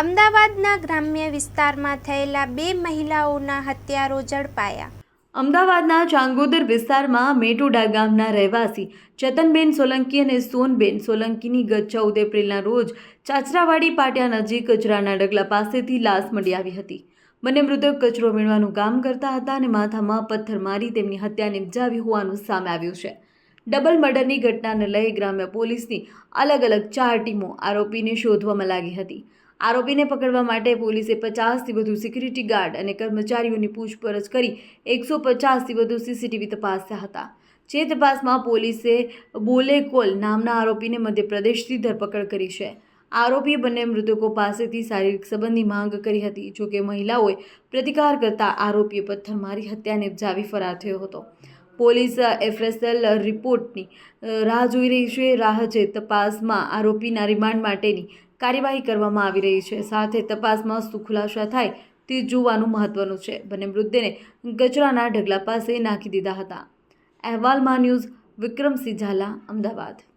અમદાવાદના ગ્રામ્ય વિસ્તારમાં થયેલા બે મહિલાઓના હત્યારો ઝડપાયા. અમદાવાદના ચાંગોદર વિસ્તારમાં મેટોડા ગામના રહેવાસી ચેતનબેન સોલંકી અને સોનબેન સોલંકીની ગત ચૌદ એપ્રિલના રોજ ચાચરાવાડી પાટિયા નજીક કચરાના ડગલા પાસેથી લાશ મળી આવી હતી. બંને મૃતક કચરો વીણવાનું કામ કરતા હતા અને માથામાં પથ્થર મારી તેમની હત્યા નિપજાવી હોવાનું સામે આવ્યું છે. ડબલ મર્ડરની ઘટનાને લઈ ગ્રામ્ય પોલીસની અલગ અલગ ચાર ટીમો આરોપીને શોધવામાં લાગી હતી. આરોપીને પકડવા માટે પોલીસે પચાસથી વધુ સિક્યુરિટી ગાર્ડ અને કર્મચારીઓની પૂછપરછ કરી એકસો પચાસથી વધુ સીસીટીવી તપાસ્યા હતા. જે તપાસમાં પોલીસે બોલેકોલ નામના આરોપીને મધ્યપ્રદેશથી ધરપકડ કરી છે. આરોપીએ બંને મૃતકો પાસેથી શારીરિક સંબંધની માંગ કરી હતી જોકે મહિલાઓએ પ્રતિકાર કરતા આરોપીએ પથ્થર મારી હત્યાને નિપજાવી ફરાર થયો હતો. પોલીસ એફએસએલ રિપોર્ટની રાહ જોઈ રહી છે. રાહ છે તપાસમાં આરોપીના રિમાન્ડ માટેની કાર્યવાહી કરવામાં આવી રહી છે. સાથે તપાસમાં શું ખુલાસા થાય તે જોવાનું મહત્વનું છે. બંને મૃતદેહને કચરાના ઢગલા પાસે નાખી દીધા હતા. અહેવાલમાં ન્યૂઝ વિક્રમસિંહ ઝાલા, અમદાવાદ.